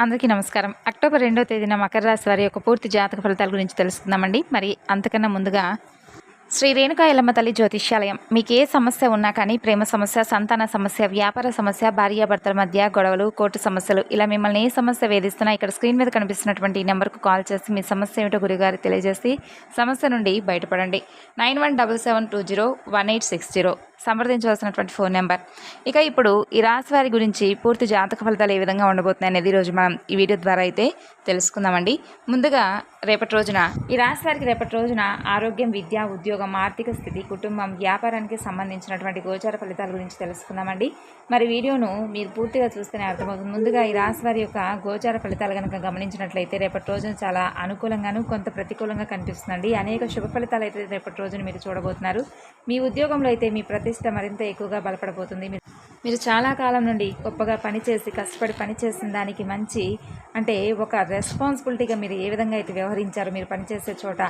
అందరికీ నమస్కారం. అక్టోబర్ రెండో తేదీన మకర రాశి వారి యొక్క పూర్తి జాతక ఫలితాల గురించి తెలుసుకుందామండి. మరి అంతకన్నా ముందుగా శ్రీ రేణుకా ఎల్లమ్మ తల్లి జ్యోతిష్యాలయం. మీకు ఏ సమస్య ఉన్నా కానీ ప్రేమ సమస్య సంతాన సమస్య వ్యాపార సమస్య భార్యాభర్తల మధ్య గొడవలు కోర్టు సమస్యలు ఇలా మిమ్మల్ని ఏ సమస్య వేధిస్తున్నా ఇక్కడ స్క్రీన్ మీద కనిపిస్తున్నటువంటి ఈ నెంబర్కు కాల్ చేసి మీ సమస్య ఏమిటో గురుగారు తెలియజేసి సమస్య నుండి బయటపడండి. Nine one double seven two zero one eight six zero. సంప్రదించవలసినటువంటి phone number. ఇక ఇప్పుడు ఈ రాశి వారి గురించి పూర్తి జాతక ఫలితాలు ఏ విధంగా ఉండబోతున్నాయి అనేది ఈరోజు మనం ఈ వీడియో ద్వారా అయితే తెలుసుకుందామండి. ముందుగా రేపటి రోజున ఈ రాశి వారికి రేపటి రోజున ఆరోగ్యం విద్య ఉద్యోగం ఆర్థిక స్థితి కుటుంబం వ్యాపారానికి సంబంధించినటువంటి గోచార ఫలితాల గురించి తెలుసుకుందామండి. మరి వీడియోను మీరు పూర్తిగా చూస్తేనే అర్థమవుతుంది. ముందుగా ఈ రాశి వారి యొక్క గోచార ఫలితాలు కనుక గమనించినట్లయితే రేపటి రోజున చాలా అనుకూలంగాను కొంత ప్రతికూలంగా కనిపిస్తుందండి. అనేక శుభ ఫలితాలు అయితే రేపటి రోజున మీరు చూడబోతున్నారు. మీ ఉద్యోగంలో అయితే మీ ప్రతిష్ట మరింత ఎక్కువగా బలపడబోతుంది. మీరు మీరు చాలా కాలం నుండి గొప్పగా పనిచేసి కష్టపడి పనిచేసిన దానికి మంచి అంటే ఒక రెస్పాన్సిబిలిటీగా మీరు ఏ విధంగా అయితే వ్యవహరించారో మీరు పనిచేసే చోట.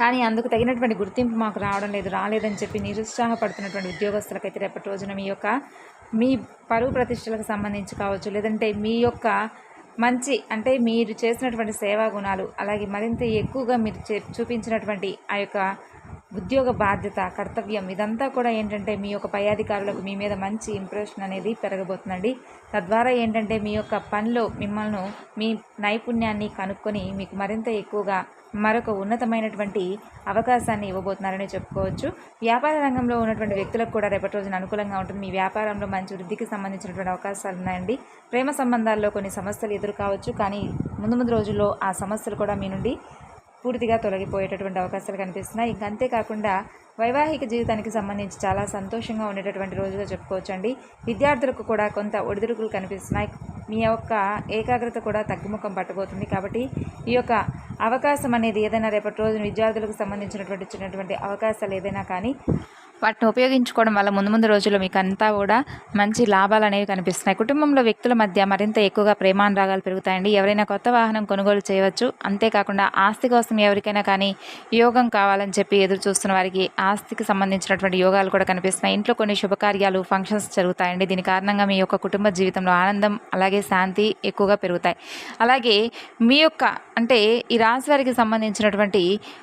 కానీ అందుకు తగినటువంటి గుర్తింపు మాకు రావడం లేదు రాలేదని చెప్పి నిరుత్సాహపడుతున్నటువంటి ఉద్యోగస్తులకైతే రేపటి రోజున మీ యొక్క మీ పరువు ప్రతిష్టలకు సంబంధించి కావచ్చు లేదంటే మీ యొక్క మంచి అంటే మీరు చేసినటువంటి సేవా గుణాలు అలాగే మరింత ఎక్కువగా మీరు చే చూపించినటువంటి ఆ యొక్క ఉద్యోగ బాధ్యత కర్తవ్యం ఇదంతా కూడా ఏంటంటే మీ యొక్క పై అధికారులకు మీ మీద మంచి ఇంప్రెషన్ అనేది పెరగబోతుందండి. తద్వారా ఏంటంటే మీ యొక్క పనిలో మిమ్మల్ని మీ నైపుణ్యాన్ని కనుక్కొని మీకు మరింత ఎక్కువగా మరొక ఉన్నతమైనటువంటి అవకాశాన్ని ఇవ్వబోతున్నారని చెప్పుకోవచ్చు. వ్యాపార రంగంలో ఉన్నటువంటి వ్యక్తులకు కూడా రేపటి రోజున అనుకూలంగా ఉంటుంది. మీ వ్యాపారంలో మంచి వృద్ధికి సంబంధించినటువంటి అవకాశాలు ఉన్నాయండి. ప్రేమ సంబంధాల్లో కొన్ని సమస్యలు ఎదురు కావచ్చు కానీ ముందు ముందు రోజుల్లో ఆ సమస్యలు కూడా మీ నుండి పూర్తిగా తొలగిపోయేటటువంటి అవకాశాలు కనిపిస్తున్నాయి. ఇంకా అంతేకాకుండా వైవాహిక జీవితానికి సంబంధించి చాలా సంతోషంగా ఉండేటటువంటి రోజుగా చెప్పుకోవచ్చండి. విద్యార్థులకు కూడా కొంత ఒడిదుడుకులు కనిపిస్తున్నాయి. మీ యొక్క ఏకాగ్రత కూడా తగ్గుముఖం పట్టబోతుంది. కాబట్టి ఈ యొక్క అవకాశం అనేది ఏదైనా రేపటి రోజున విద్యార్థులకు సంబంధించినటువంటి చిన్నటువంటి అవకాశాలు ఏదైనా కానీ వాటిని ఉపయోగించుకోవడం వల్ల ముందు ముందు రోజుల్లో మీకు అంతా కూడా మంచి లాభాలు అనేవి కనిపిస్తున్నాయి. కుటుంబంలో వ్యక్తుల మధ్య మరింత ఎక్కువగా ప్రేమానురాగాలు పెరుగుతాయండి. ఎవరైనా కొత్త వాహనం కొనుగోలు చేయవచ్చు. అంతేకాకుండా ఆస్తి కోసం ఎవరికైనా కానీ యోగం కావాలని చెప్పి ఎదురు చూస్తున్న వారికి ఆస్తికి సంబంధించినటువంటి యోగాలు కూడా కనిపిస్తున్నాయి. ఇంట్లో కొన్ని శుభకార్యాలు ఫంక్షన్స్ జరుగుతాయండి. దీని కారణంగా మీ యొక్క కుటుంబ జీవితంలో ఆనందం అలాగే శాంతి ఎక్కువగా పెరుగుతాయి. అలాగే మీ యొక్క అంటే ఈ రాశి వారికి సంబంధించినటువంటి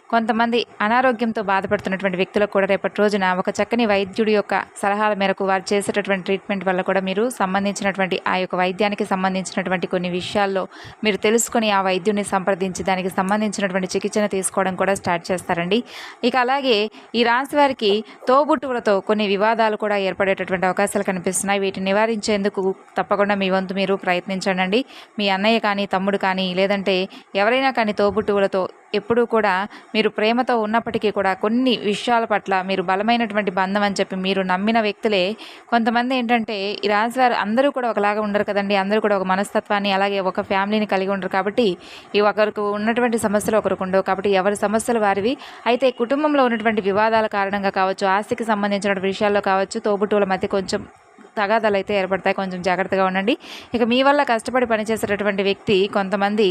కొంతమంది అనారోగ్యంతో బాధపడుతున్నటువంటి వ్యక్తులకు కూడా రేపటి రోజున ఒక ఒక చక్కని వైద్యుడి యొక్క సలహాల మేరకు వారు చేసేటటువంటి ట్రీట్మెంట్ వల్ల కూడా మీరు సంబంధించినటువంటి ఆ యొక్క వైద్యానికి సంబంధించినటువంటి కొన్ని విషయాల్లో మీరు తెలుసుకొని ఆ వైద్యుని సంప్రదించి దానికి సంబంధించినటువంటి చికిత్సను తీసుకోవడం కూడా స్టార్ట్ చేస్తారండి. ఇక అలాగే ఈ రాశి వారికి తోబుట్టువులతో కొన్ని వివాదాలు కూడా ఏర్పడేటటువంటి అవకాశాలు కనిపిస్తున్నాయి. వీటిని నివారించేందుకు తప్పకుండా మీ వంతు మీరు ప్రయత్నించండి మీ అన్నయ్య కానీ తమ్ముడు కానీ లేదంటే ఎవరైనా కానీ తోబుట్టువులతో ఎప్పుడూ కూడా మీరు ప్రేమతో ఉన్నప్పటికీ కూడా కొన్ని విషయాల పట్ల మీరు బలమైనటువంటి బంధం అని చెప్పి మీరు నమ్మిన వ్యక్తులే. కొంతమంది ఏంటంటే ఈ రాశివారు అందరూ కూడా ఒకలాగా ఉండరు కదండి. అందరూ కూడా ఒక మనస్తత్వాన్ని అలాగే ఒక ఫ్యామిలీని కలిగి ఉండరు కాబట్టి ఈ ఒకరికి ఉన్నటువంటి సమస్యలు ఒకరికి ఉండవు. కాబట్టి ఎవరి సమస్యలు వారివి. అయితే కుటుంబంలో ఉన్నటువంటి వివాదాల కారణంగా కావచ్చు ఆస్తికి సంబంధించిన విషయాల్లో కావచ్చు తోబుట్టువుల మధ్య కొంచెం తగాదాలు అయితే ఏర్పడతాయి. కొంచెం జాగ్రత్తగా ఉండండి. ఇక మీ వల్ల కష్టపడి పనిచేసేటటువంటి వ్యక్తి కొంతమంది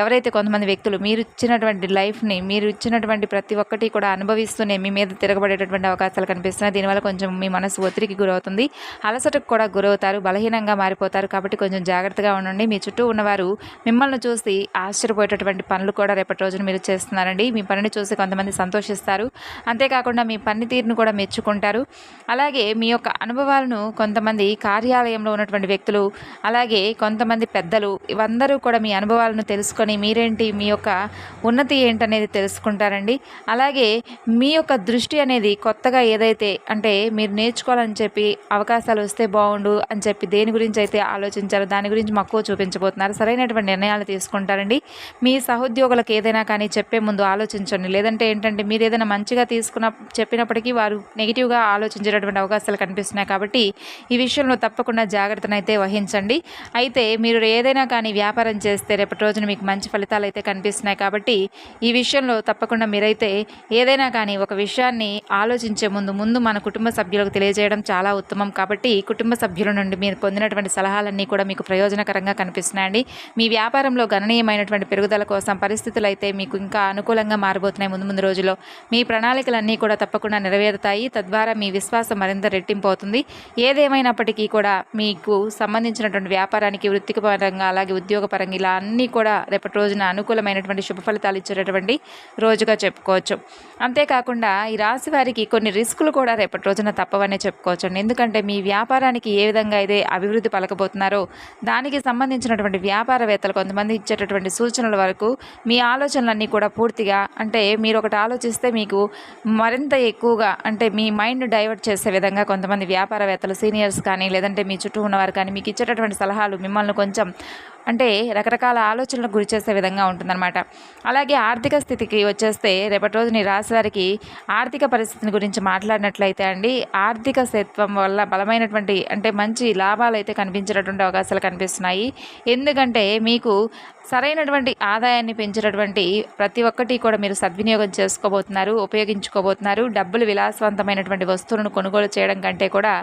ఎవరైతే కొంతమంది వ్యక్తులు మీరు ఇచ్చినటువంటి లైఫ్ని మీరు ఇచ్చినటువంటి ప్రతి ఒక్కటి కూడా అనుభవిస్తూనే మీ మీద తిరగబడేటటువంటి అవకాశాలు కనిపిస్తున్నాయి. దీనివల్ల కొంచెం మీ మనసు ఒత్తిడికి గురవుతుంది. అలసటకు కూడా గురవుతారు. బలహీనంగా మారిపోతారు. కాబట్టి కొంచెం జాగ్రత్తగా ఉండండి. మీ చుట్టూ ఉన్నవారు మిమ్మల్ని చూసి ఆశ్చర్యపోయేటటువంటి పనులు కూడా రేపటి రోజున మీరు చేస్తున్నారండి. మీ పనిని చూసి కొంతమంది సంతోషిస్తారు. అంతేకాకుండా మీ పనితీరును కూడా మెచ్చుకుంటారు. అలాగే మీ యొక్క అనుభవాలను కొంతమంది కార్యాలయంలో ఉన్నటువంటి వ్యక్తులు అలాగే కొంతమంది పెద్దలు ఇవందరూ కూడా మీ అనుభవాలను తెలుసుకొని మీరేంటి మీ యొక్క ఉన్నతి ఏంటనేది తెలుసుకుంటారండి. అలాగే మీ యొక్క దృష్టి అనేది కొత్తగా ఏదైతే అంటే మీరు నేర్చుకోవాలని చెప్పి అవకాశాలు వస్తే బాగుండు అని చెప్పి దేని గురించి అయితే ఆలోచించారో దాని గురించి మక్కువ చూపించబోతున్నారు. సరైనటువంటి నిర్ణయాలు తీసుకుంటారండి. మీ సహోద్యోగులకు ఏదైనా కానీ చెప్పే ముందు ఆలోచించండి. లేదంటే ఏంటంటే మీరు ఏదైనా మంచిగా తీసుకున్న చెప్పినప్పటికీ వారు నెగిటివ్గా ఆలోచించేటటువంటి అవకాశాలు కనిపిస్తున్నాయి. కాబట్టి ఈ ఈ విషయంలో తప్పకుండా జాగ్రత్తనైతే వహించండి. అయితే మీరు ఏదైనా కానీ వ్యాపారం చేస్తే రేపటి రోజున మీకు మంచి ఫలితాలు అయితే కనిపిస్తున్నాయి కాబట్టి ఈ విషయంలో తప్పకుండా మీరైతే ఏదైనా కానీ ఒక విషయాన్ని ఆలోచించే ముందు ముందు మన కుటుంబ సభ్యులకు తెలియజేయడం చాలా ఉత్తమం. కాబట్టి కుటుంబ సభ్యుల నుండి మీరు పొందినటువంటి సలహాలన్నీ కూడా మీకు ప్రయోజనకరంగా కనిపిస్తున్నాయండి. మీ వ్యాపారంలో గణనీయమైనటువంటి పెరుగుదల కోసం పరిస్థితులు అయితే మీకు ఇంకా అనుకూలంగా మారబోతున్నాయి ముందు ముందు రోజుల్లో. మీ ప్రణాళికలన్నీ కూడా తప్పకుండా నెరవేరుతాయి. తద్వారా మీ విశ్వాసం మరింత రెట్టింపు అవుతుంది. ఏదేమైనా ఏమైనప్పటికీ కూడా మీకు సంబంధించినటువంటి వ్యాపారానికి వృత్తిపరంగా అలాగే ఉద్యోగపరంగా ఇలా అన్నీ కూడా రేపటి రోజున అనుకూలమైనటువంటి శుభ ఫలితాలు ఇచ్చేటటువంటి రోజుగా చెప్పుకోవచ్చు. అంతేకాకుండా ఈ రాశి వారికి కొన్ని రిస్కులు కూడా రేపటి రోజున తప్పవనే చెప్పుకోవచ్చు అండి ఎందుకంటే మీ వ్యాపారానికి ఏ విధంగా అయితే అభివృద్ధి పలకబోతున్నారో దానికి సంబంధించినటువంటి వ్యాపారవేత్తలు కొంతమంది ఇచ్చేటటువంటి సూచనల వరకు మీ ఆలోచనలన్నీ కూడా పూర్తిగా అంటే మీరు ఒకటి ఆలోచిస్తే మీకు మరింత ఎక్కువగా అంటే మీ మైండ్ డైవర్ట్ చేసే విధంగా కొంతమంది వ్యాపారవేత్తలు సీనియర్స్ కానీ లేదంటే మీ చుట్టూ ఉన్నవారు కానీ మీకు ఇచ్చేటటువంటి సలహాలు మిమ్మల్ని కొంచెం అంటే రకరకాల ఆలోచనలకు గురి చేసే విధంగా ఉంటుందన్నమాట. అలాగే ఆర్థిక స్థితికి వచ్చేస్తే రేపటి రోజు నీ రాశి వారికి ఆర్థిక పరిస్థితిని గురించి మాట్లాడినట్లయితే అండి ఆర్థిక స్థిత్వం వల్ల బలమైనటువంటి అంటే మంచి లాభాలు అయితే కనిపించేటటువంటి అవకాశాలు కనిపిస్తున్నాయి. ఎందుకంటే మీకు సరైనటువంటి ఆదాయాన్ని పెంచేటటువంటి ప్రతి ఒక్కటి కూడా మీరు సద్వినియోగం చేసుకోబోతున్నారు ఉపయోగించుకోబోతున్నారు. డబ్బులు విలాసవంతమైనటువంటి వస్తువులను కొనుగోలు చేయడం కంటే కూడా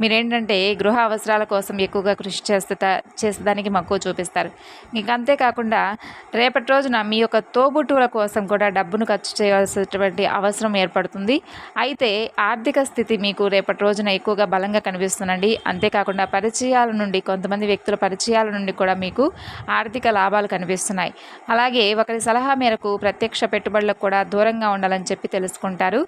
మీరేంటంటే గృహ అవసరాల కోసం ఎక్కువగా కృషి చేస్తా చేసేదానికి మక్కువ చూపిస్తారు ఇంకా అంతేకాకుండా రేపటి రోజున మీ యొక్క తోబుట్టువుల కోసం కూడా డబ్బును ఖర్చు చేయాల్సినటువంటి అవసరం ఏర్పడుతుంది. అయితే ఆర్థిక స్థితి మీకు రేపటి రోజున ఎక్కువగా బలంగా కనిపిస్తుందండి. అంతేకాకుండా పరిచయాల నుండి కొంతమంది వ్యక్తుల పరిచయాల నుండి కూడా మీకు ఆర్థిక లాభాలు కనిపిస్తున్నాయి. అలాగే ఒకరి సలహా మేరకు ప్రత్యక్ష పెట్టుబడులకు కూడా దూరంగా ఉండాలని చెప్పి తెలుసుకుంటారు.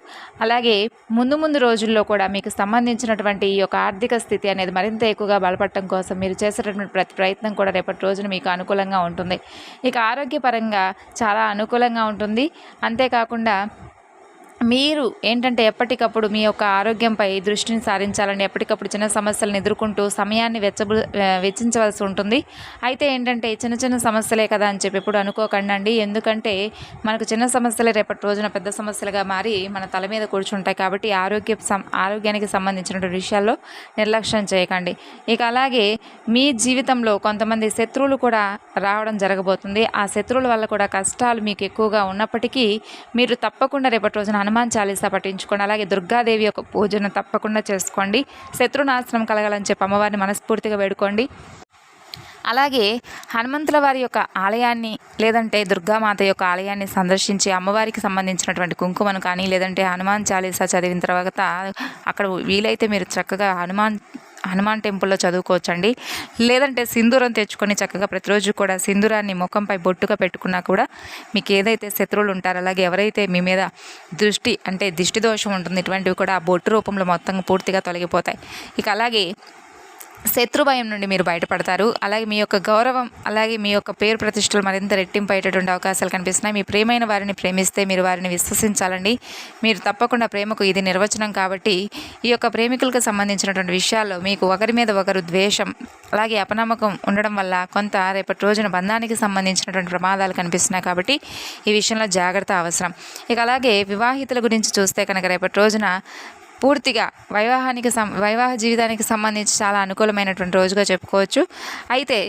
అలాగే ముందు ముందు రోజుల్లో కూడా మీకు సంబంధించినటువంటి ఈ యొక్క ఆర్థిక స్థితి అనేది మరింత ఎక్కువగా బలపడటం కోసం మీరు చేసేటటువంటి ప్రతి ప్రయత్నం కూడా రేపటి రోజున మీకు అనుకూలంగా ఉంటుంది. ఇక ఆరోగ్యపరంగా చాలా అనుకూలంగా ఉంటుంది. అంతేకాకుండా మీరు ఏంటంటే ఎప్పటికప్పుడు మీ యొక్క ఆరోగ్యంపై దృష్టిని సారించాలని ఎప్పటికప్పుడు చిన్న సమస్యలను ఎదుర్కొంటూ సమయాన్ని వెచ్చబు వెచ్చించవలసి ఉంటుంది. అయితే ఏంటంటే చిన్న చిన్న సమస్యలే కదా అని చెప్పి ఎప్పుడు అనుకోకండి ఎందుకంటే మనకు చిన్న సమస్యలే రేపటి రోజున పెద్ద సమస్యలుగా మారి మన తల మీద కూర్చుంటాయి కాబట్టి ఆరోగ్య సం ఆరోగ్యానికి సంబంధించినటువంటి విషయాల్లో నిర్లక్ష్యం చేయకండి. ఇక అలాగే మీ జీవితంలో కొంతమంది శత్రువులు కూడా రావడం జరగబోతుంది. ఆ శత్రువుల వల్ల కూడా కష్టాలు మీకు ఎక్కువగా ఉన్నప్పటికీ మీరు తప్పకుండా రేపటి రోజున హనుమాన్ చాలీసా పఠించుకోండి. అలాగే దుర్గాదేవి యొక్క పూజను తప్పకుండా చేసుకోండి. శత్రునాశనం కలగాలని చెప్పి అమ్మవారిని మనస్ఫూర్తిగా వేడుకోండి. అలాగే హనుమంతుల వారి యొక్క ఆలయాన్ని లేదంటే దుర్గామాత యొక్క ఆలయాన్ని సందర్శించి అమ్మవారికి సంబంధించినటువంటి కుంకుమను కానీ లేదంటే హనుమాన్ చాలీసా చదివిన తర్వాత అక్కడ వీలైతే మీరు చక్కగా హనుమాన్ హనుమాన్ టెంపుల్లో చదువుకోవచ్చండి. లేదంటే సింధూరం తెచ్చుకొని చక్కగా ప్రతిరోజు కూడా సింధూరాన్ని ముఖంపై బొట్టుగా పెట్టుకున్నా కూడా మీకు ఏదైతే శత్రువులు ఉంటారో అలాగే ఎవరైతే మీ మీద దృష్టి అంటే దిష్టి దోషం ఉంటుంది ఇటువంటివి కూడా ఆ బొట్టు రూపంలో మొత్తం పూర్తిగా తొలగిపోతాయి. ఇక అలాగే శత్రు భయం నుండి మీరు బయటపడతారు. అలాగే మీ యొక్క గౌరవం అలాగే మీ యొక్క పేరు ప్రతిష్టలు మరింత రెట్టింపు అయ్యేటటువంటి అవకాశాలు కనిపిస్తున్నాయి. మీ ప్రేమైన వారిని ప్రేమిస్తే మీరు వారిని విశ్వసించాలండి. మీరు తప్పకుండా ప్రేమకు ఇది నిర్వచనం కాబట్టి ఈ యొక్క ప్రేమికులకు సంబంధించినటువంటి విషయాల్లో మీకు ఒకరి మీద ఒకరు ద్వేషం అలాగే అపనమ్మకం ఉండడం వల్ల కొంత రేపటి రోజున బంధానికి సంబంధించినటువంటి ప్రమాదాలు కనిపిస్తున్నాయి కాబట్టి ఈ విషయంలో జాగ్రత్త అవసరం. ఇక అలాగే వివాహితుల గురించి చూస్తే కనుక రేపటి రోజున పూర్తిగా వైవాహానికి సం వైవాహ జీవితానికి సంబంధించి చాలా అనుకూలమైనటువంటి రోజుగా చెప్పుకోవచ్చు. అయితే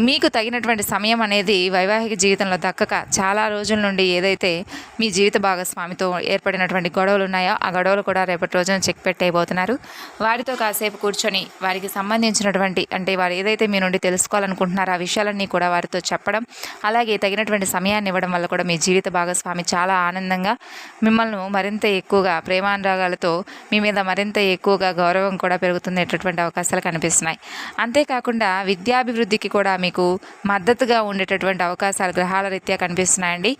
మీకు తగినటువంటి సమయం అనేది వైవాహిక జీవితంలో దక్కక చాలా రోజుల నుండి ఏదైతే మీ జీవిత భాగస్వామితో ఏర్పడినటువంటి గొడవలు ఉన్నాయో ఆ గొడవలు కూడా రేపటి రోజున చెక్ పెట్టేయబోతున్నారు. వారితో కాసేపు కూర్చొని వారికి సంబంధించినటువంటి అంటే వారు ఏదైతే మీ నుండి తెలుసుకోవాలనుకుంటున్నారో ఆ విషయాలన్నీ కూడా వారితో చెప్పడం అలాగే తగినటువంటి సమయాన్ని ఇవ్వడం వల్ల కూడా మీ జీవిత భాగస్వామి చాలా ఆనందంగా మిమ్మల్ని మరింత ఎక్కువగా ప్రేమానురాగాలతో మీ మీద మరింత ఎక్కువగా గౌరవం కూడా పెరుగుతుండేటటువంటి అవకాశాలు కనిపిస్తున్నాయి. అంతేకాకుండా విద్యాభివృద్ధికి కూడా మీకు మద్దతుగా ఉండేటటువంటి అవకాశాలు గ్రహాల రీత్యా కనిపిస్తున్నాయండి.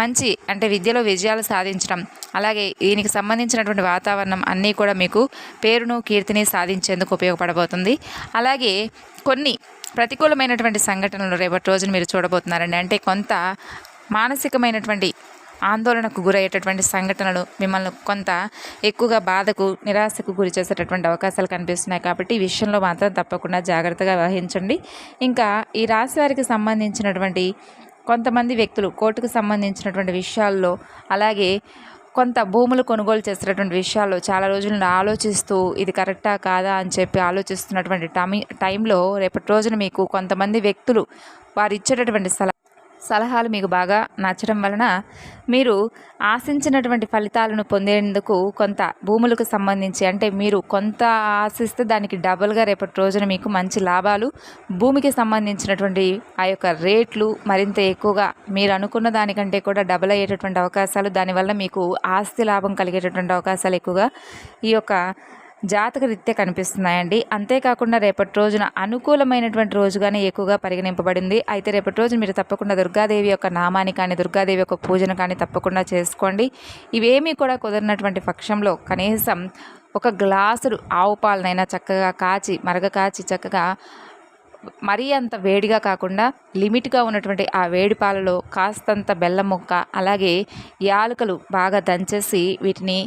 మంచి అంటే విద్యలో విజయాలు సాధించడం అలాగే దీనికి సంబంధించినటువంటి వాతావరణం అన్నీ కూడా మీకు పేరును కీర్తిని సాధించేందుకు ఉపయోగపడబోతుంది. అలాగే కొన్ని ప్రతికూలమైనటువంటి సంఘటనలు రేపటి రోజున మీరు చూడబోతున్నారండి. అంటే కొంత మానసికమైనటువంటి ఆందోళనకు గురయ్యేటటువంటి సంఘటనలు మిమ్మల్ని కొంత ఎక్కువగా బాధకు నిరాశకు గురి చేసేటటువంటి అవకాశాలు కనిపిస్తున్నాయి కాబట్టి ఈ విషయంలో మాత్రం తప్పకుండా జాగ్రత్తగా వహించండి. ఇంకా ఈ రాశి వారికి సంబంధించినటువంటి కొంతమంది వ్యక్తులు కోర్టుకు సంబంధించినటువంటి విషయాల్లో అలాగే కొంత భూములు కొనుగోలు చేసేటటువంటి విషయాల్లో చాలా రోజులను ఆలోచిస్తూ ఇది కరెక్టా కాదా అని చెప్పి ఆలోచిస్తున్నటువంటి టైం టైంలో రేపటి రోజున మీకు కొంతమంది వ్యక్తులు వారు ఇచ్చేటటువంటి సలహా సలహాలు మీకు బాగా నచ్చడం వలన మీరు ఆశించినటువంటి ఫలితాలను పొందేందుకు కొంత భూములకు సంబంధించి అంటే మీరు కొంత ఆశిస్తే దానికి డబుల్గా రేపటి రోజున మీకు మంచి లాభాలు భూమికి సంబంధించినటువంటి ఆ యొక్క రేట్లు మరింత ఎక్కువగా మీరు అనుకున్న దానికంటే కూడా డబుల్ అయ్యేటటువంటి అవకాశాలు దానివల్ల మీకు ఆస్తి లాభం కలిగేటటువంటి అవకాశాలు ఎక్కువగా ఈ యొక్క జాతక రీత్యా కనిపిస్తున్నాయండి. అంతేకాకుండా రేపటి రోజున అనుకూలమైనటువంటి రోజుగానే ఎక్కువగా పరిగణింపబడింది. అయితే రేపటి రోజు మీరు తప్పకుండా దుర్గాదేవి యొక్క నామాన్ని కానీ దుర్గాదేవి యొక్క పూజను కానీ తప్పకుండా చేసుకోండి. ఇవేమీ కూడా కుదిరినటువంటి పక్షంలో కనీసం ఒక గ్లాసుడు ఆవు పాలనైనా చక్కగా కాచి మరగ కాచి చక్కగా మరీ అంత వేడిగా కాకుండా లిమిట్గా ఉన్నటువంటి ఆ వేడి పాలలో కాస్తంత బెల్లం ముక్క అలాగే యాలకులు బాగా దంచేసి వీటిని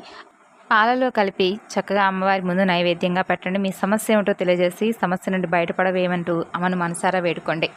పాలలో కలిపి చక్కగా అమ్మవారి ముందు నైవేద్యంగా పెట్టండి. మీ సమస్య ఏమిటో తెలియజేసి సమస్య నుండి బయటపడవేయమంటూ అమ్మను మనసారా వేడుకోండి.